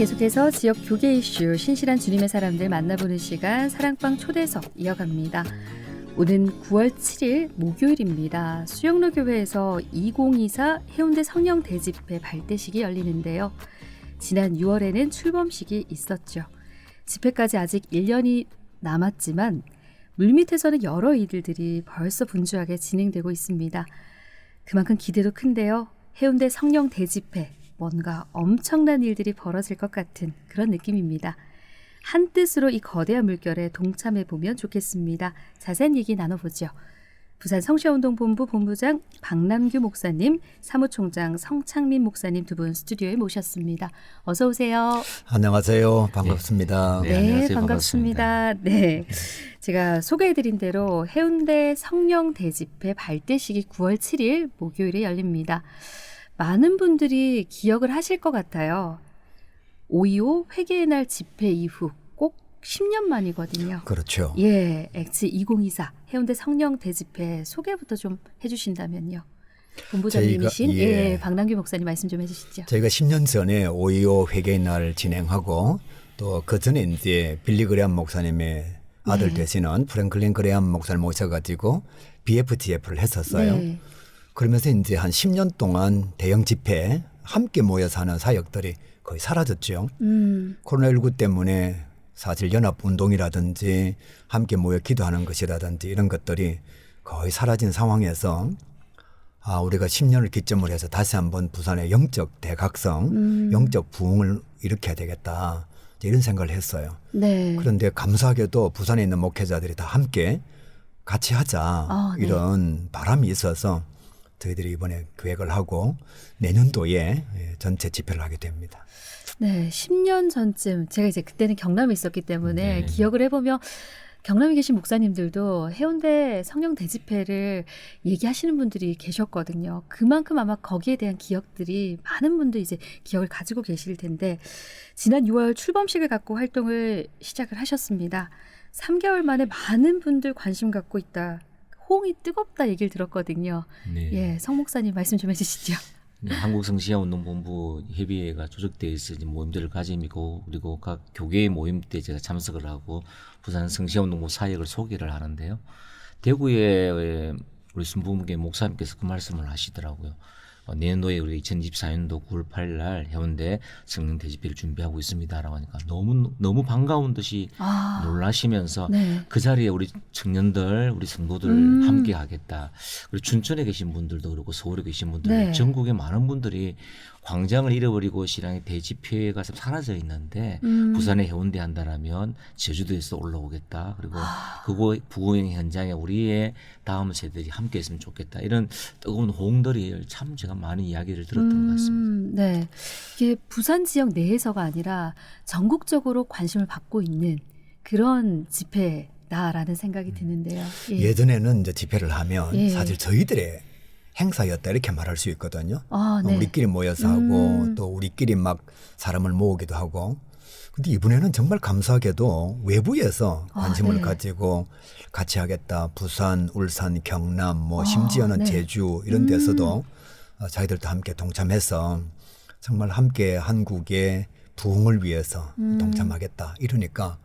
계속해서 지역 교계 이슈 신실한 주님의 사람들 만나보는 시간 사랑방 초대석 이어갑니다. 오는 9월 7일 목요일입니다. 수영로 교회에서 2024 해운대 성령 대집회 발대식이 열리는데요. 지난 6월에는 출범식이 있었죠. 집회까지 아직 1년이 남았지만 물밑에서는 여러 일들이 벌써 분주하게 진행되고 있습니다. 그만큼 기대도 큰데요. 해운대 성령 대집회 뭔가 엄청난 일들이 벌어질 것 같은 그런 느낌입니다. 한 뜻으로 이 거대한 물결에 동참해 보면 좋겠습니다. 자세한 얘기 나눠보죠. 부산 성시운동본부 본부장 박남규 목사님, 사무총장 성창민 목사님 두 분 스튜디오에 모셨습니다. 어서 오세요. 안녕하세요. 반갑습니다. 네, 안녕하세요. 반갑습니다. 네. 제가 소개해드린 대로 해운대 성령 대집회 발대식이 9월 7일 목요일에 열립니다. 많은 분들이 기억을 하실 것 같아요. 5.25 회개의 날 집회 이후 꼭 10년 만이거든요. 그렇죠. 예, 엑스 2024 해운대 성령 대집회 소개부터 좀 해주신다면요. 본부장님이신 저희가- 예. 예. 박남규 목사님 말씀 좀 해주시죠. 저희가 10년 전에 5.25 회개의 날 진행하고 또 그 전에 이제 빌리 그레암 목사님의 아들 네. 되시는 프랭클린 그레암 목사를 모셔가지고 BFTF를 했었어요. 네. 그러면서 이제 한 10년 동안 대형 집회 함께 모여서 하는 사역들이 거의 사라졌죠. 음, 코로나19 때문에 사실 연합 운동이라든지 함께 모여 기도하는 것이라든지 이런 것들이 거의 사라진 상황에서 아, 우리가 10년을 기점으로 해서 다시 한번 부산의 영적 대각성, 음. 영적 부흥을 일으켜야 되겠다. 이런 생각을 했어요. 네. 그런데 감사하게도 부산에 있는 목회자들이 다 함께 같이 하자. 아, 네. 이런 바람이 있어서 저희들이 이번에 계획을 하고 내년도에 예, 전체 집회를 하게 됩니다. 네, 10년 전쯤 제가 이제 그때는 경남에 있었기 때문에 네. 기억을 해보면 경남에 계신 목사님들도 해운대 성령 대집회를 얘기하시는 분들이 계셨거든요. 그만큼 아마 거기에 대한 기억들이 많은 분들이 이제 기억을 가지고 계실 텐데 지난 6월 출범식을 갖고 활동을 시작을 하셨습니다. 3개월 만에 많은 분들 관심 갖고 있다. 호응이 뜨겁다 얘기를 들었거든요. 네. 예, 성 목사님 말씀 좀 해주시죠. 네, 한국성시야운동본부 협의회가 조직되어 있어 모임들을 가짐이고 그리고 각 교계의 모임 때 제가 참석을 하고 부산 성시야운동부 사역을 소개를 하는데요. 대구에 우리 순부목의 목사님께서 그 말씀을 하시더라고요. 어, 내년도에 우리 2024년도 9월 8일 날 해운대 성령 대집회를 준비하고 있습니다라고 하니까 너무 너무 반가운 듯이 아, 놀라시면서 네. 그 자리에 우리 청년들, 우리 성도들 음. 함께 하겠다. 그리고 춘천에 계신 분들도 그렇고 서울에 계신 분들, 네. 전국에 많은 분들이 광장을 잃어버리고 신앙의 대집회가 사라져 있는데 음. 부산에 해운대 한다라면 제주도에서 올라오겠다. 그리고 아. 그거 부흥 현장에 우리의 다음 세대들이 함께 했으면 좋겠다. 이런 뜨거운 호응들이 참 제가 많은 이야기를 들었던 것 같습니다. 음, 네. 이게 부산 지역 내에서가 아니라 전국적으로 관심을 받고 있는 그런 집회다라는 생각이 드는데요. 예. 예. 전에는 이제 집회를 하면 예. 사실 저희들의 행사였다 이렇게 말할 수 있거든요. 아, 어, 네. 우리끼리 모여서 하고 음. 또 우리끼리 막 사람을 모으기도 하고. 근데 이번에는 정말 감사하게도 외부에서 아, 관심을 네. 가지고 같이 하겠다. 부산, 울산, 경남, 뭐 아, 심지어는 네. 제주 이런 음. 데서도 어, 자기들도 함께 동참해서 정말 함께 한국의 부흥을 위해서 음. 동참하겠다. 이러니까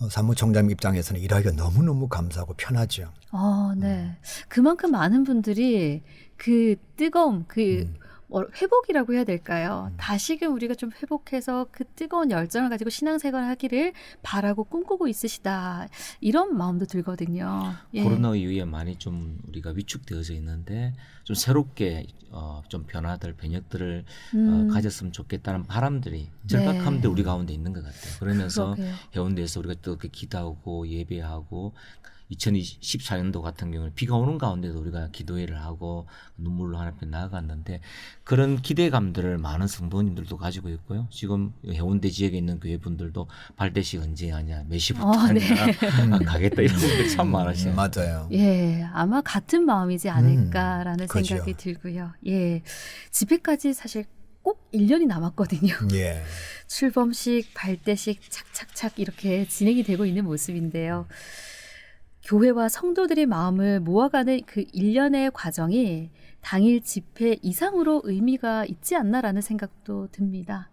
어, 사무총장 입장에서는 일하기가 너무너무 감사하고 편하죠. 아, 네. 그만큼 많은 분들이 그 뜨거움, 그 음. 뭐 회복이라고 해야 될까요? 다시금 우리가 좀 회복해서 그 뜨거운 열정을 가지고 신앙생활 하기를 바라고 꿈꾸고 있으시다. 이런 마음도 들거든요. 예. 코로나 이후에 많이 좀 우리가 위축되어져 있는데 좀 새롭게 어, 좀 변화들 변혁들을 음, 어, 가졌으면 좋겠다는 바람들이 절박함도 네. 우리 가운데 있는 것 같아요. 그러면서 그러게요. 해운대에서 우리가 또 이렇게 기도하고 예배하고 2014년도 같은 경우는 비가 오는 가운데도 우리가 기도회를 하고 눈물로 하나님 나아갔는데 그런 기대감들을 많은 성도님들도 가지고 있고요. 지금 해운대 지역에 있는 교회 분들도 발대식 언제 하냐, 몇 시부터 아, 네. 하냐, 아, 가겠다 이런 분들 참. 음, 맞아요. 예, 아마 같은 마음이지 않을까라는 음, 그죠. 생각이 들고요. 예. 집회까지 사실 꼭 1년이 남았거든요. 예. 출범식, 발대식 착착착 이렇게 진행이 되고 있는 모습인데요. 교회와 성도들의 마음을 모아가는 그 일련의 과정이 당일 집회 이상으로 의미가 있지 않나라는 생각도 듭니다.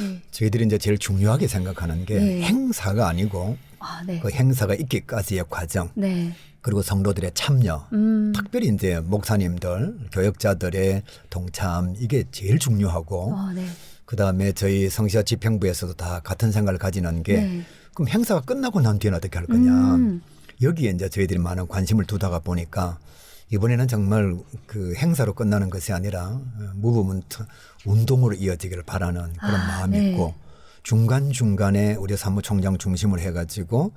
예. 저희들이 이제 제일 중요하게 생각하는 게 네. 행사가 아니고 아, 네. 그 행사가 있기까지의 과정 네. 그리고 성도들의 참여 음. 특별히 이제 목사님들 교역자들의 동참 이게 제일 중요하고 어, 네. 그다음에 저희 성시아 집행부에서도 다 같은 생각을 가지는 게 네. 그럼 행사가 끝나고 난 뒤에는 어떻게 할 거냐 음. 여기에 이제 저희들이 많은 관심을 두다가 보니까 이번에는 정말 그 행사로 끝나는 것이 아니라 어, 무브먼트 운동으로 이어지기를 바라는 그런 아, 마음이 네. 있고 중간 중간에 우리 사무총장 중심을 해가지고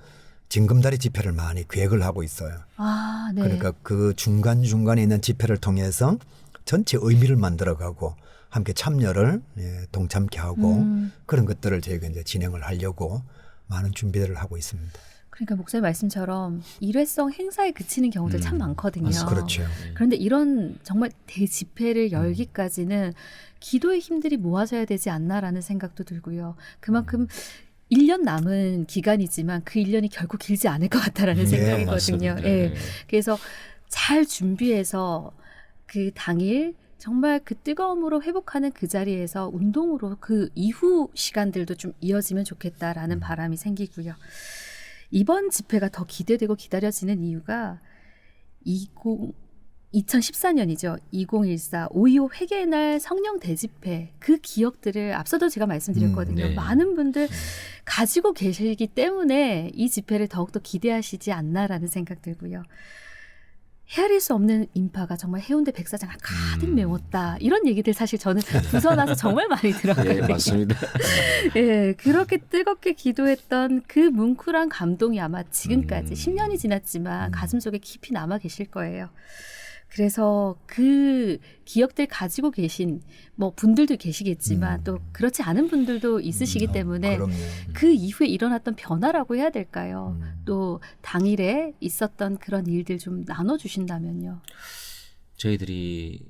징금다리 집회를 많이 계획을 하고 있어요. 아, 네. 그러니까 그 중간 중간에 있는 집회를 통해서 전체 의미를 만들어가고 함께 참여를 예, 동참케 하고 음. 그런 것들을 저희가 이제 진행을 하려고 많은 준비들을 하고 있습니다. 그러니까 목사님 말씀처럼 일회성 행사에 그치는 경우들 참 음, 많거든요. 맞습니다. 그렇죠. 네. 그런데 이런 정말 대집회를 열기까지는 기도의 힘들이 모아져야 되지 않나라는 생각도 들고요. 그만큼 1년 남은 기간이지만 그 1년이 결코 길지 않을 것 같다라는 네, 생각이거든요. 예. 네. 그래서 잘 준비해서 그 당일 정말 그 뜨거움으로 회복하는 그 자리에서 운동으로 그 이후 시간들도 좀 이어지면 좋겠다라는 바람이 생기고요. 이번 집회가 더 기대되고 기다려지는 이유가 20 2014년이죠. 2014 5.25 회개의 날 성령 대집회 그 기억들을 앞서도 제가 말씀드렸거든요. 음, 네. 많은 분들 가지고 계시기 때문에 이 집회를 더욱더 기대하시지 않나라는 생각 들고요. 헤아릴 수 없는 인파가 정말 해운대 백사장을 가득 음. 메웠다. 이런 얘기들 사실 저는 부서 나서 정말 많이 들었거든요. 예, 맞습니다. 예, 그렇게 뜨겁게 기도했던 그 뭉클한 감동이 아마 지금까지 음. 10년이 지났지만 음. 가슴속에 깊이 남아 계실 거예요. 그래서 그 기억들 가지고 계신 뭐 분들도 계시겠지만 음. 또 그렇지 않은 분들도 있으시기 음, 때문에 그럼요. 그 이후에 일어났던 변화라고 해야 될까요? 음. 또 당일에 있었던 그런 일들 좀 나눠 주신다면요. 저희들이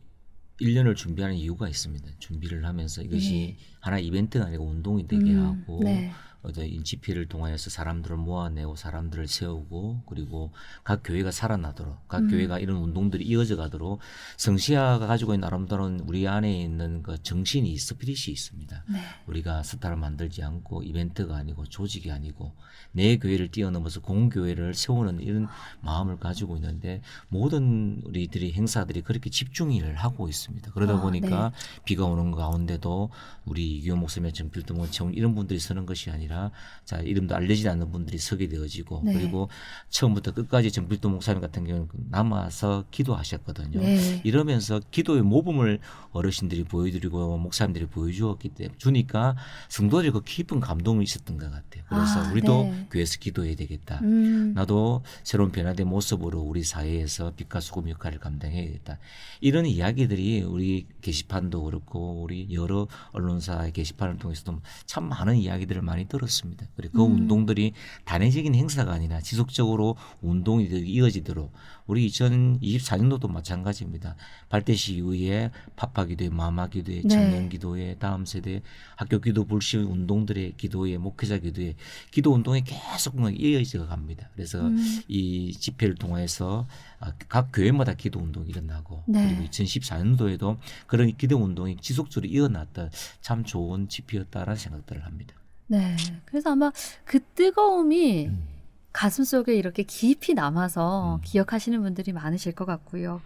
1년을 준비하는 이유가 있습니다. 준비를 하면서 이것이 하나 이벤트가 아니고 운동이 되게 네. 음, 하고 네. 어떤 인지피를 통하여서 사람들을 모아내고 사람들을 세우고 그리고 각 교회가 살아나도록 각 음. 교회가 이런 운동들이 이어져 가도록 성시아가 가지고 있는 아름다운 우리 안에 있는 그 정신이 스피릿이 있습니다. 네. 우리가 스타를 만들지 않고 이벤트가 아니고 조직이 아니고 내 교회를 뛰어넘어서 공교회를 세우는 이런 마음을 가지고 있는데 모든 우리들이 행사들이 그렇게 집중을 하고 있습니다. 그러다 아, 보니까 비가 오는 가운데도 우리 이규호 목사님 정필동 원 청 이런 분들이 서는 것이 아니라 자 이름도 알려지지 않는 분들이 서게 되어지고 네. 그리고 처음부터 끝까지 정필동 목사님 같은 경우는 남아서 기도하셨거든요. 네. 이러면서 기도의 모범을 어르신들이 보여드리고 목사님들이 보여주었기 때문에 주니까 성도들이 그 깊은 감동이 있었던 것 같아요. 그래서 아, 우리도 네. 교회에서 기도해야 되겠다. 음. 나도 새로운 변화된 모습으로 우리 사회에서 빛과 소금 역할을 감당해야겠다. 이런 이야기들이 우리 게시판도 그렇고 우리 여러 언론사의 게시판을 통해서도 참 많은 이야기들을 많이 들었 습니다. 그리고 그 음. 운동들이 단회적인 행사가 아니라 지속적으로 운동이 이어지도록 우리 2024년도도 마찬가지입니다. 발대시 이후에 파파기도회, 마마기도회, 네. 청년기도회, 다음 세대 학교기도 불시 운동들의 기도회, 목회자 기도회, 기도 운동이 계속 이어져 갑니다. 그래서 음. 이 집회를 통해서 아, 각 교회마다 기도 운동이 일어나고 네. 그리고 2014년도에도 그런 기도 운동이 지속적으로 이어났던 참 좋은 집회였다라는 생각들을 합니다. 네. 그래서 아마 그 뜨거움이 음. 가슴 속에 이렇게 깊이 남아서 음. 기억하시는 분들이 많으실 것 같고요.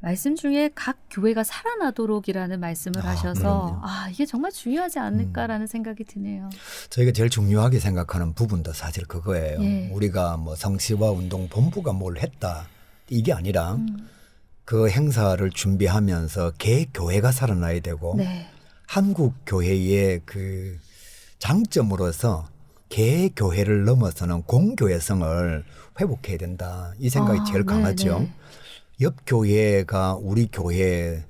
말씀 중에 각 교회가 살아나도록이라는 말씀을 아, 하셔서 그럼요. 음. 아 이게 정말 중요하지 않을까라는 생각이 드네요. 저희가 제일 중요하게 생각하는 부분도 사실 그거예요. 예. 우리가 뭐 성시와 운동 본부가 뭘 했다 이게 아니라 음. 그 행사를 준비하면서 개 교회가 살아나야 되고 네. 한국 교회의 그 장점으로서 개 교회를 넘어서는 공교회성을 회복해야 된다. 이 생각이 아, 제일 네, 강하죠. 네. 옆 교회가 우리 교회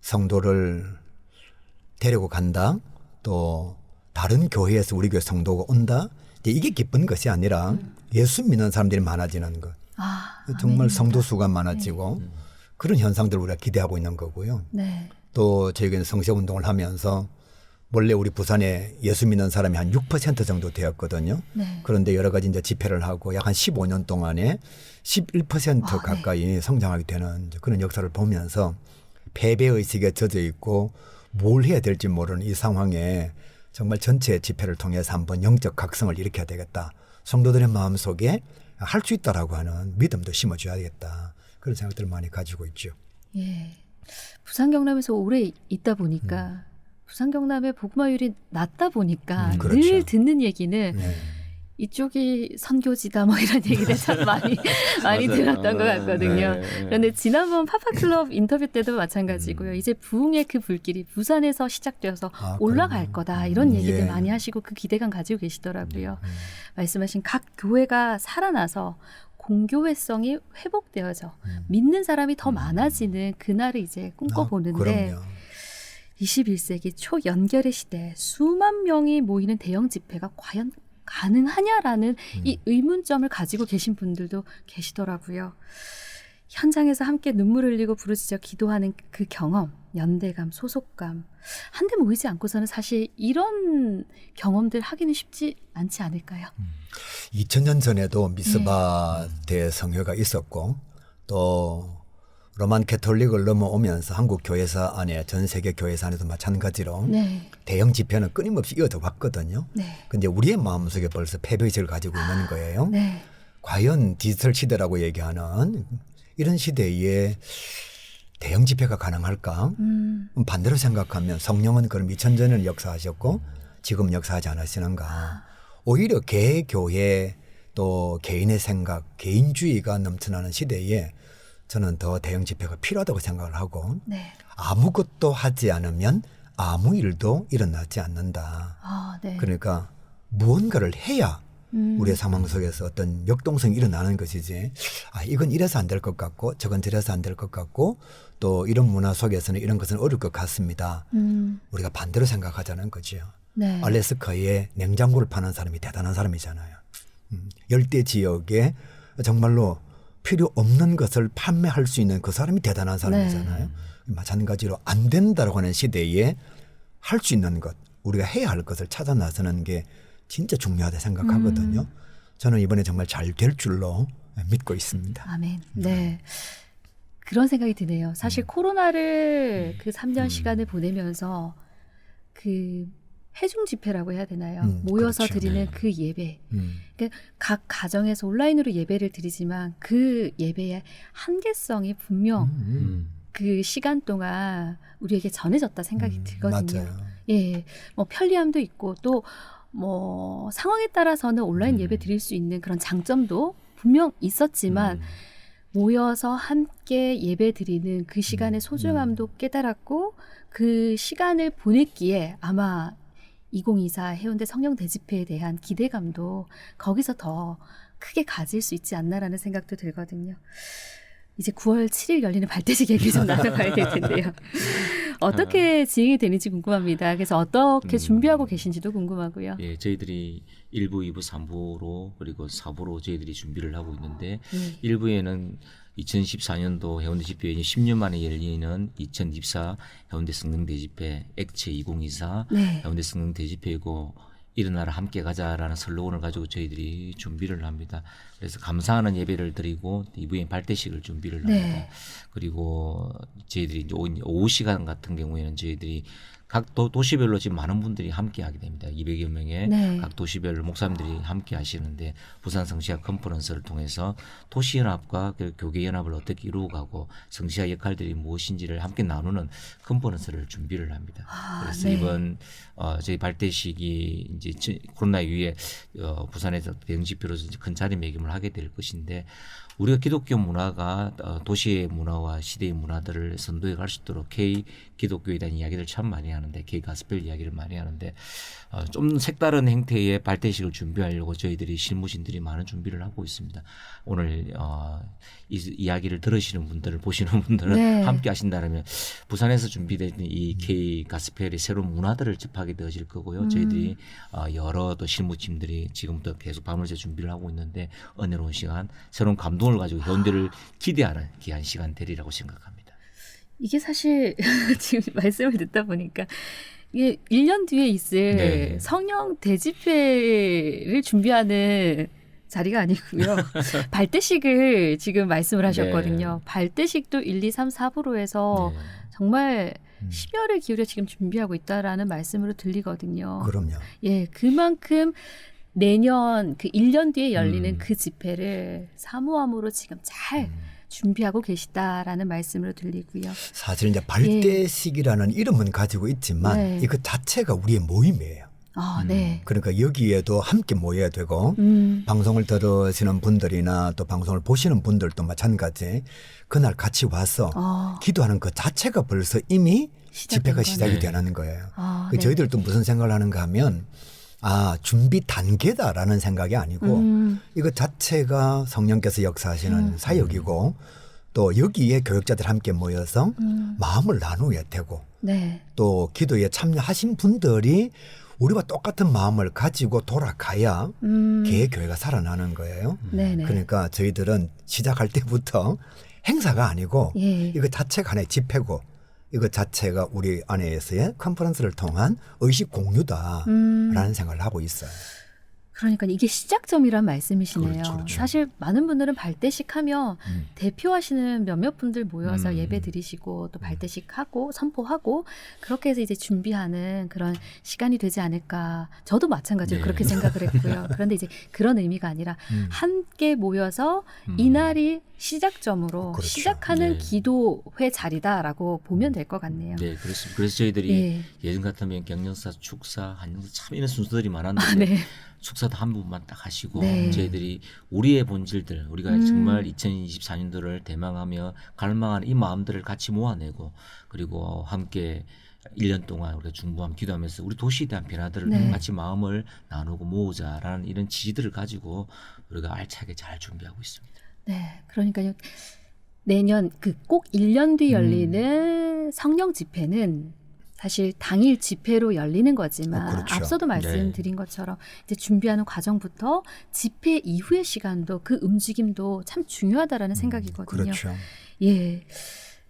성도를 데리고 간다. 또 다른 교회에서 우리 교회 성도가 온다. 이게 기쁜 것이 아니라 예수 믿는 사람들이 많아지는 것. 아 정말 아멘입니다. 성도 수가 많아지고 그런 현상들을 우리가 기대하고 있는 거고요. 네. 또 저희가 성세 운동을 하면서 원래 우리 부산에 예수 믿는 사람이 한 6% 정도 되었거든요. 네. 그런데 여러 가지 이제 집회를 하고 약 한 15년 동안에 11% 아, 네. 가까이 성장하게 되는 그런 역사를 보면서 패배 의식에 젖어 있고 뭘 해야 될지 모르는 이 상황에 정말 전체 집회를 통해서 한번 영적 각성을 일으켜야 되겠다. 성도들의 마음 속에 할 수 있다라고 하는 믿음도 심어줘야겠다. 그런 생각들을 많이 가지고 있죠. 예. 부산 경남에서 오래 있다 보니까 부산 경남의 복마율이 낮다 보니까 음, 늘 그렇죠. 듣는 얘기는 네. 이쪽이 선교지다 뭐 이런 얘기를 참 많이 많이. 들었던 것 같거든요. 네, 네. 그런데 지난번 파파클럽 인터뷰 때도 마찬가지고요. 이제 부흥의 그 불길이 부산에서 시작되어서 아, 올라갈 그럼요. 거다 이런 음, 얘기들 예. 많이 하시고 그 기대감 가지고 계시더라고요. 음. 말씀하신 각 교회가 살아나서 공교회성이 회복되어져 음. 믿는 사람이 더 많아지는 그날을 이제 아, 꿈꿔보는데 그럼요. 21세기 초연결의 시대에 수만 명이 모이는 대형 집회가 과연 가능하냐라는 음. 이 의문점을 가지고 계신 분들도 계시더라고요. 현장에서 함께 눈물 흘리고 부르짖어 기도하는 그 경험, 연대감, 소속감. 한데 모이지 않고서는 사실 이런 경험들 하기는 쉽지 않지 않을까요? 2000년 전에도 미스바 대성회가 있었고 또 로만 캐톨릭을 넘어오면서 한국 교회사 안에 전 세계 교회사 안에도 마찬가지로 네. 대형 집회는 끊임없이 이어져 왔거든요. 네. 근데 우리의 마음속에 벌써 패배의식을 가지고 있는 거예요. 네. 과연 디지털 시대라고 얘기하는 이런 시대에 대형 집회가 가능할까? 음. 반대로 생각하면 성령은 그럼 2000년을 역사하셨고 지금 역사하지 않으시는가? 오히려 개 교회 또 개인의 생각, 개인주의가 넘쳐나는 시대에 저는 더 대형 집회가 필요하다고 생각을 하고 네. 아무것도 하지 않으면 아무 일도 일어나지 않는다. 아, 네. 그러니까 무언가를 해야 음. 우리의 상황 속에서 어떤 역동성이 일어나는 것이지. 아, 이건 이래서 안 될 것 같고 저건 저래서 안 될 것 같고 또 이런 문화 속에서는 이런 것은 어려울 것 같습니다. 음. 우리가 반대로 생각하자는 거지요. 네. 알래스카에 냉장고를 파는 사람이 대단한 사람이잖아요. 음, 열대 지역에 정말로 필요 없는 것을 판매할 수 있는 그 사람이 대단한 사람이잖아요. 마찬가지로 안 된다라고 하는 시대에 할 수 있는 것, 우리가 해야 할 것을 찾아 나서는 게 진짜 중요하다 생각하거든요. 저는 이번에 정말 잘 될 줄로 믿고 있습니다. 아멘. 네. 그런 생각이 드네요. 사실 코로나를 그 3년 시간을 보내면서 그 해중 집회라고 해야 되나요? 음, 모여서 그렇죠. 드리는 네. 그 예배. 음, 그러니까 각 가정에서 온라인으로 예배를 드리지만 그 예배의 한계성이 분명 음, 음. 그 시간 동안 우리에게 전해졌다 생각이 음, 들거든요. 맞아요. 예, 뭐 편리함도 있고 또 뭐 상황에 따라서는 온라인 음. 예배 드릴 수 있는 그런 장점도 분명 있었지만 음. 모여서 함께 예배 드리는 그 시간의 소중함도 깨달았고 그 시간을 보냈기에 아마 2024 해운대 성령 대집회에 대한 기대감도 거기서 더 크게 가질 수 있지 않나라는 생각도 들거든요. 이제 9월 7일 열리는 발대식 얘기 좀 나눠봐야 될 텐데요. 어떻게 진행이 되는지 궁금합니다. 그래서 어떻게 음. 준비하고 계신지도 궁금하고요. 예, 저희들이 1부, 2부, 3부로 그리고 4부로 저희들이 준비를 하고 있는데 네. 1부에는 2014년도 해운대 집회 10년 만에 열리는 2024 해운대 성능대 집회 액체 2024 네. 해운대 성능대 집회이고 일어나라 함께 가자라는 슬로건을 가지고 저희들이 준비를 합니다. 그래서 감사하는 예배를 드리고 2부에 발대식을 준비를 네. 합니다. 그리고 저희들이 이제 오후 시간 같은 경우에는 저희들이 각 도, 도시별로 지금 많은 분들이 함께 하게 됩니다. 200여 명의 네. 각 도시별 목사님들이 함께 하시는데 부산 성시학 컨퍼런스를 통해서 도시연합과 그 교계연합을 어떻게 이루어가고 성시학 역할들이 무엇인지를 함께 나누는 컨퍼런스를 준비를 합니다. 아, 그래서 네. 이번 어, 저희 발대식이 이제 지- 코로나 이후에 어, 부산에서 집회로서 이제 큰 자리매김을 하게 될 것인데 우리가 기독교 문화가 어, 도시의 문화와 시대의 문화들을 선도해 갈 수 있도록 K 기독교에 대한 이야기를 참 많이 하는데 K 가스펠 이야기를 많이 하는데 어, 좀 색다른 행태의 발대식을 준비하려고 저희들이 실무진들이 많은 준비를 하고 있습니다. 오늘 어, 이 이야기를 들으시는 분들을 보시는 분들은 네. 함께 하신다면 부산에서 준비된 이 K 가스펠의 새로운 문화들을 접하게 되어질 거고요. 음. 저희들이 어, 여러 또 실무팀들이 지금부터 계속 밤을 새 준비를 하고 있는데 은혜로운 시간, 새로운 감동 을 가지고 현대를 기대하는 귀한 시간 되리라고 생각합니다. 이게 사실 지금 말씀을 듣다 보니까 이게 1년 뒤에 있을 네. 성령 대집회를 준비하는 자리가 아니고요. 발대식을 지금 말씀을 하셨거든요. 네. 발대식도 1, 2, 3, 4부로 해서 네. 정말 심혈을 기울여 지금 준비하고 있다라는 말씀으로 들리거든요. 그럼요. 예, 그만큼 내년 그 1년 뒤에 열리는 음. 그 집회를 사모함으로 지금 잘 준비하고 계시다라는 말씀으로 들리고요. 사실 이제 발대식이라는 이름은 가지고 있지만 네. 이거 자체가 우리의 모임이에요. 아, 음. 네. 그러니까 여기에도 함께 모여야 되고 음, 방송을 들으시는 분들이나 또 방송을 보시는 분들도 마찬가지 그날 같이 와서 어, 기도하는 그 자체가 벌써 이미 집회가 거네. 시작이 네. 되는 거예요. 아, 그 네. 저희들도 무슨 생각을 하는가 하면 아 준비 단계다라는 생각이 아니고 음, 이거 자체가 성령께서 역사하시는 음. 사역이고 또 여기에 교육자들 함께 모여서 음, 마음을 나누어야 되고 네. 또 기도에 참여하신 분들이 우리와 똑같은 마음을 가지고 돌아가야 음, 개의 교회가 살아나는 거예요. 네네. 그러니까 저희들은 시작할 때부터 행사가 아니고 예. 이거 자체가 하나의 집회고 이거 자체가 우리 안에서의 컨퍼런스를 통한 의식 공유다라는 음, 생각을 하고 있어요. 그러니까 이게 시작점이란 말씀이시네요. 그렇죠, 그렇죠. 사실 많은 분들은 발대식 하면 음. 대표하시는 몇몇 분들 모여서 음. 예배 드리시고 또 발대식 하고 선포하고 그렇게 해서 이제 준비하는 그런 시간이 되지 않을까. 저도 마찬가지로 네. 그렇게 생각을 했고요. 그런데 이제 그런 의미가 아니라 음. 함께 모여서 음. 이날이 시작점으로 그렇죠. 시작하는 네. 기도회 자리다라고 보면 될 것 같네요. 네, 그렇습니다. 그래서 저희들이 예. 예전 같으면 경영사, 축사, 한영사 참 이런 순서들이 많았는데 아, 네. 축사도 한 분만 딱 하시고 네. 저희들이 우리의 본질들 우리가 음. 정말 2024년도를 대망하며 갈망하는 이 마음들을 같이 모아내고 그리고 함께 1년 동안 우리가 중보함 기도하면서 우리 도시에 대한 변화들을 네. 같이 마음을 나누고 모으자라는 이런 지지들을 가지고 우리가 알차게 잘 준비하고 있습니다. 네, 그러니까요. 내년 그 꼭 1년 뒤 열리는 성령 집회는 사실 당일 집회로 열리는 거지만 어, 그렇죠. 앞서도 말씀드린 것처럼 이제 준비하는 과정부터 집회 이후의 시간도 그 움직임도 참 중요하다라는 생각이거든요. 그렇죠. 예.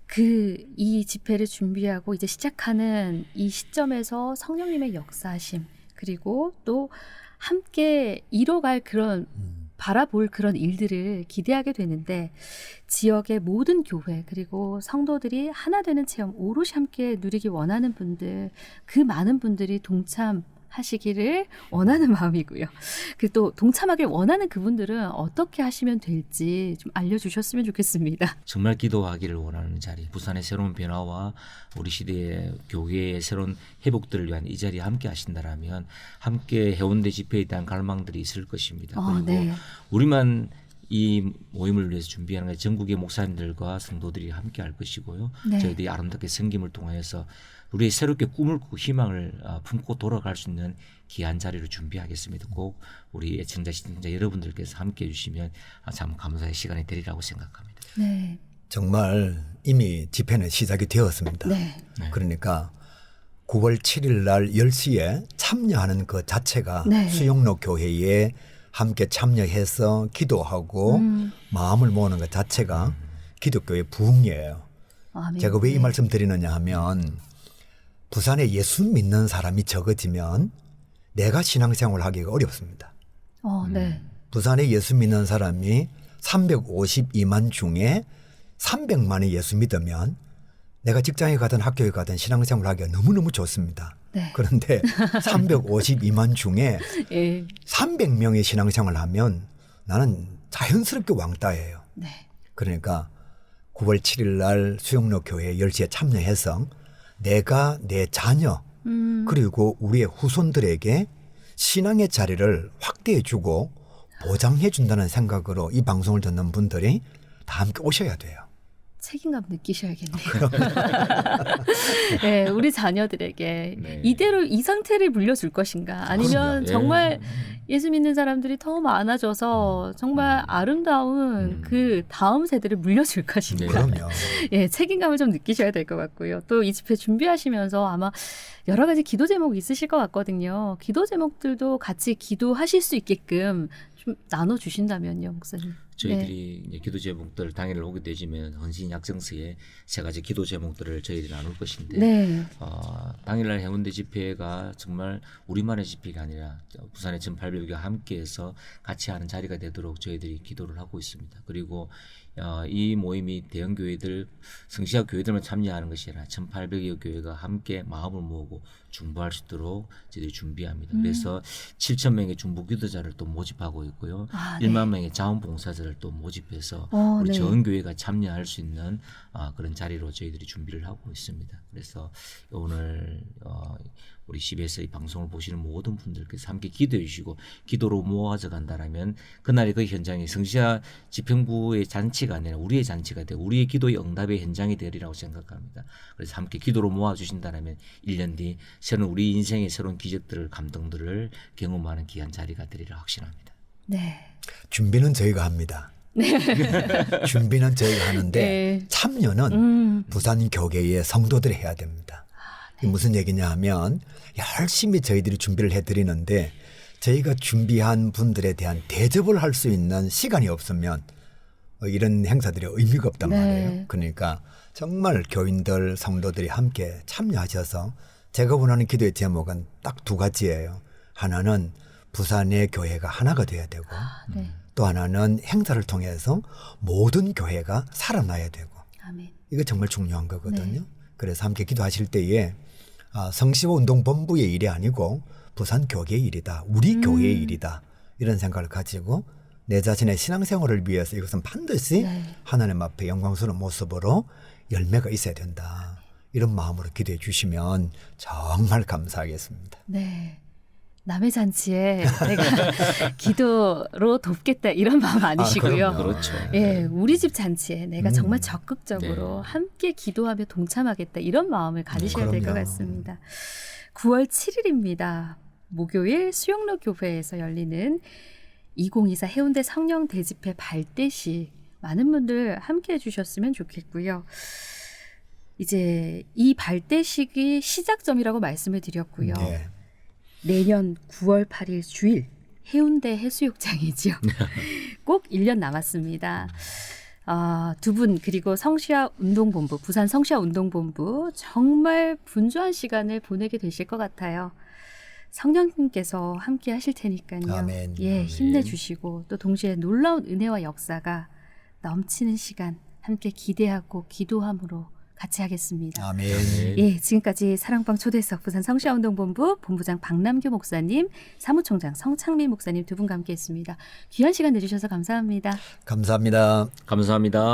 그 이 집회를 준비하고 이제 시작하는 이 시점에서 성령님의 역사하심 그리고 또 함께 이뤄갈 그런 음. 바라볼 그런 일들을 기대하게 되는데 지역의 모든 교회 그리고 성도들이 하나 되는 체험 오롯이 함께 누리기 원하는 분들 그 많은 분들이 동참 하시기를 원하는 마음이고요. 그 또 동참하길 원하는 그분들은 어떻게 하시면 될지 좀 알려주셨으면 좋겠습니다. 정말 기도하기를 원하는 자리, 부산의 새로운 변화와 우리 시대의 교회의 새로운 회복들을 위한 이 자리에 함께 하신다라면 함께 해운대 집회에 대한 갈망들이 있을 것입니다. 어, 그리고 네. 우리만 이 모임을 위해서 준비하는 게 전국의 목사님들과 성도들이 함께 할 것이고요. 네. 저희들이 아름답게 섬김을 통하여서 우리의 새롭게 꿈을 꾸고 희망을 아, 품고 돌아갈 수 있는 귀한 자리를 준비하겠습니다. 꼭 우리 애청자 시청자 여러분들께서 함께 해주시면 아, 참 감사의 시간이 되리라고 생각합니다. 네. 정말 이미 집회는 시작이 되었습니다. 네. 그러니까 9월 7일 날 10시에 참여하는 그 자체가 네. 수영로 교회에 함께 참여해서 기도하고 음. 마음을 모으는 것 자체가 기독교의 부흥이에요. 아멘. 제가 왜이 네. 말씀 드리느냐 하면 부산에 예수 믿는 사람이 적어지면 내가 신앙생활 하기가 어렵습니다. 어, 네. 부산에 예수 믿는 사람이 352만 중에 300만이 예수 믿으면 내가 직장에 가든 학교에 가든 신앙생활 하기가 너무너무 좋습니다. 네. 그런데 352만 중에 예. 300명의 신앙생활 하면 나는 자연스럽게 왕따예요. 네. 그러니까 9월 7일 날 수영로 교회 10시에 참여해서 내가 내 자녀 음. 그리고 우리의 후손들에게 신앙의 자리를 확대해 주고 보장해 준다는 생각으로 이 방송을 듣는 분들이 다 함께 오셔야 돼요. 책임감 느끼셔야겠네요. 네, 우리 자녀들에게 네. 이대로 이 상태를 물려줄 것인가? 아니면 그렇습니다. 예. 정말 예수 믿는 사람들이 더 많아져서 정말 아름다운 음. 그 다음 세대를 물려줄 것인가? 네. 그럼요. 예, 책임감을 좀 느끼셔야 될 것 같고요. 또 이 집회 준비하시면서 아마 여러 가지 기도 제목이 있으실 것 같거든요. 기도 제목들도 같이 기도하실 수 있게끔 좀 나눠 주신다면요, 목사님. 저희들이 이제 기도 제목들 당일 오게 되시면 헌신 약정서에 세 가지 기도 제목들을 저희들이 나눌 것인데 네. 어, 당일날 해운대 집회가 정말 우리만의 집회가 아니라 부산의 전 800여 함께해서 같이 하는 자리가 되도록 저희들이 기도를 하고 있습니다. 그리고 어, 이 모임이 대형 교회들 성시학 교회들만 참여하는 것이 아니라 1,800여 교회가 함께 마음을 모으고 중보할 수 있도록 저희들이 준비합니다. 그래서 7천 명의 중보 기도자를 또 모집하고 있고요. 아, 네. 1만 명의 자원봉사자를 또 모집해서 어, 우리 네. 전 교회가 참여할 수 있는 아, 그런 자리로 저희들이 준비를 하고 있습니다. 그래서 오늘 어, 우리 CBS 이 방송을 보시는 모든 분들께서 함께 기도해 주시고 기도로 모아져 간다라면 그날의 그 현장이 성시아 집행부의 잔치가 아니라 우리의 잔치가 되고 우리의 기도의 응답의 현장이 되리라고 생각합니다. 그래서 함께 기도로 모아 주신다라면 1년 뒤 새로운 우리 인생의 새로운 기적들을 감동들을 경험하는 귀한 자리가 되리라 확신합니다. 네. 준비는 저희가 합니다. 준비는 저희가 하는데 네. 참여는 음. 부산 교계의 성도들이 해야 됩니다. 무슨 얘기냐 하면 열심히 저희들이 준비를 해드리는데 저희가 준비한 분들에 대한 대접을 할 수 있는 시간이 없으면 어, 이런 행사들이 의미가 없단 네. 말이에요. 그러니까 정말 교인들, 성도들이 함께 참여하셔서 제가 원하는 기도의 제목은 딱 두 가지예요. 하나는 부산의 교회가 하나가 돼야 되고 네. 또 하나는 행사를 통해서 모든 교회가 살아나야 되고 아멘. 이거 정말 중요한 거거든요. 네. 그래서 함께 기도하실 때에 아, 성시호 운동본부의 일이 아니고 부산 교계의 일이다. 우리 음. 교회의 일이다. 이런 생각을 가지고 내 자신의 신앙생활을 위해서 이것은 반드시 네. 하나님 앞에 영광스러운 모습으로 열매가 있어야 된다. 이런 마음으로 기도해 주시면 정말 감사하겠습니다. 네. 남의 잔치에 내가 기도로 돕겠다 이런 마음 아니시고요. 그럼요. 그렇죠. 예, 우리 집 잔치에 내가 음. 정말 적극적으로 네. 함께 기도하며 동참하겠다 이런 마음을 가지셔야 될것 그럼요. 같습니다. 9월 7일입니다. 목요일 수영로 교회에서 열리는 2024 해운대 성령 대집회 발대식 많은 분들 함께 해주셨으면 좋겠고요. 이제 이 발대식이 시작점이라고 말씀을 드렸고요. 네. 내년 9월 8일 주일 해운대 해수욕장이지요. 꼭 1년 남았습니다. 아, 두 분 그리고 성시아 운동본부 부산 성시아 운동본부 정말 분주한 시간을 보내게 되실 것 같아요. 성령님께서 함께 하실 테니까요. 아멘. 예, 아멘. 힘내주시고 또 동시에 놀라운 은혜와 역사가 넘치는 시간 함께 기대하고 기도함으로 같이 하겠습니다. 아멘. 예, 지금까지 사랑방 초대석 부산 성시아운동본부 본부장 박남규 목사님, 사무총장 성창민 목사님 두 분과 함께했습니다. 귀한 시간 내주셔서 감사합니다. 감사합니다. 감사합니다.